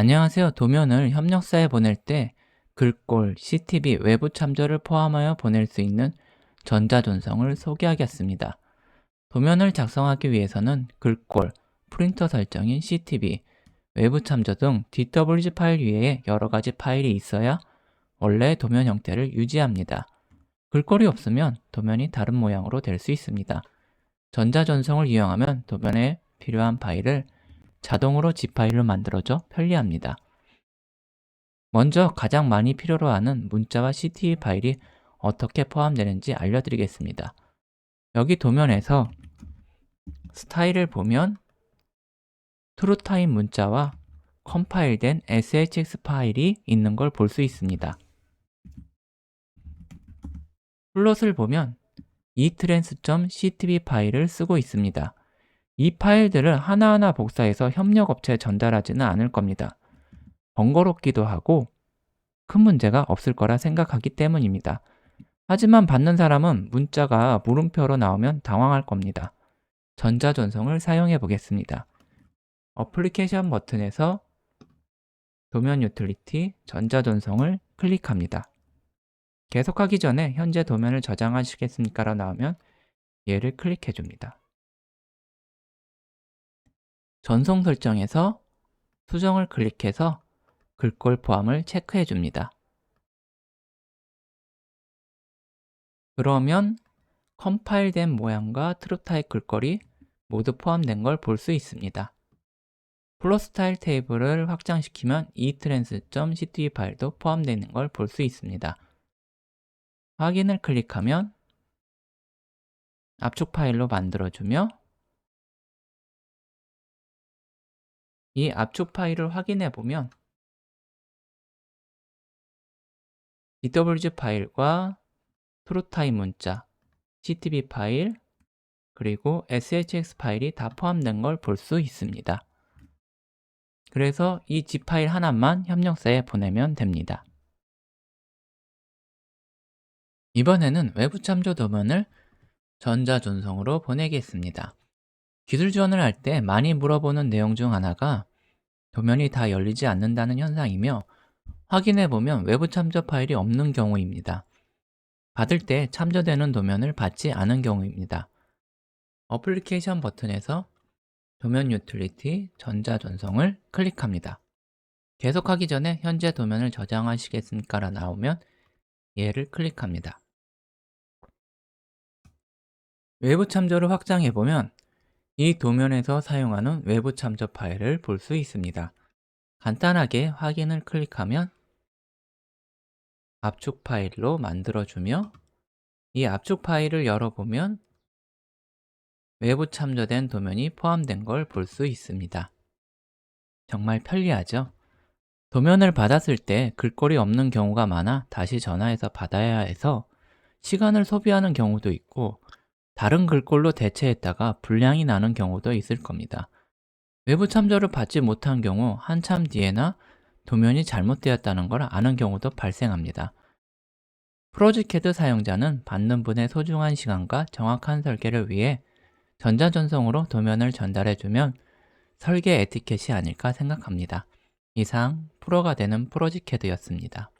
안녕하세요. 도면을 협력사에 보낼 때 글꼴, CTB, 외부 참조를 포함하여 보낼 수 있는 전자존성을 소개하겠습니다. 도면을 작성하기 위해서는 글꼴, 프린터 설정인 CTB, 외부 참조 등 DWG 파일 위에 여러 가지 파일이 있어야 원래 도면 형태를 유지합니다. 글꼴이 없으면 도면이 다른 모양으로 될 수 있습니다. 전자전송을 이용하면 도면에 필요한 파일을 자동으로 zip 파일로 만들어줘 편리합니다. 먼저 가장 많이 필요로 하는 문자와 CTV 파일이 어떻게 포함되는지 알려드리겠습니다. 여기 도면에서 스타일을 보면 트루타임 문자와 컴파일된 SHX 파일이 있는 걸 볼 수 있습니다. 플롯을 보면 etrans.ctv 파일을 쓰고 있습니다. 이 파일들을 하나하나 복사해서 협력업체에 전달하지는 않을 겁니다. 번거롭기도 하고 큰 문제가 없을 거라 생각하기 때문입니다. 하지만 받는 사람은 문자가 물음표로 나오면 당황할 겁니다. 전자전송을 사용해 보겠습니다. 어플리케이션 버튼에서 도면 유틸리티 전자전송을 클릭합니다. 계속하기 전에 현재 도면을 저장하시겠습니까 라 나오면 얘를 클릭해 줍니다. 전송 설정에서 수정을 클릭해서 글꼴 포함을 체크해 줍니다. 그러면 컴파일된 모양과 트루타입 글꼴이 모두 포함된 걸 볼 수 있습니다. 플로 스타일 테이블을 확장시키면 etrans.ctv 파일도 포함되어 있는 걸 볼 수 있습니다. 확인을 클릭하면 압축 파일로 만들어주며 이 압축 파일을 확인해 보면 DWG 파일과 트루타임 문자, CTB 파일, 그리고 SHX 파일이 다 포함된 걸 볼 수 있습니다. 그래서 이 zip 파일 하나만 협력사에 보내면 됩니다. 이번에는 외부 참조 도면을 전자존성으로 보내겠습니다. 기술 지원을 할 때 많이 물어보는 내용 중 하나가 도면이 다 열리지 않는다는 현상이며 확인해 보면 외부 참조 파일이 없는 경우입니다. 받을 때 참조되는 도면을 받지 않은 경우입니다. 어플리케이션 버튼에서 도면 유틸리티 전자전송을 클릭합니다. 계속하기 전에 현재 도면을 저장하시겠습니까? 라 나오면 얘를 클릭합니다. 외부 참조를 확장해 보면 이 도면에서 사용하는 외부 참조 파일을 볼 수 있습니다. 간단하게 확인을 클릭하면 압축 파일로 만들어주며 이 압축 파일을 열어보면 외부 참조된 도면이 포함된 걸 볼 수 있습니다. 정말 편리하죠? 도면을 받았을 때 글꼴이 없는 경우가 많아 다시 전화해서 받아야 해서 시간을 소비하는 경우도 있고 다른 글꼴로 대체했다가 불량이 나는 경우도 있을 겁니다. 외부 참조를 받지 못한 경우 한참 뒤에나 도면이 잘못되었다는 걸 아는 경우도 발생합니다. 프로지캐드 사용자는 받는 분의 소중한 시간과 정확한 설계를 위해 전자전송으로 도면을 전달해주면 설계 에티켓이 아닐까 생각합니다. 이상 프로가 되는 프로지캐드였습니다.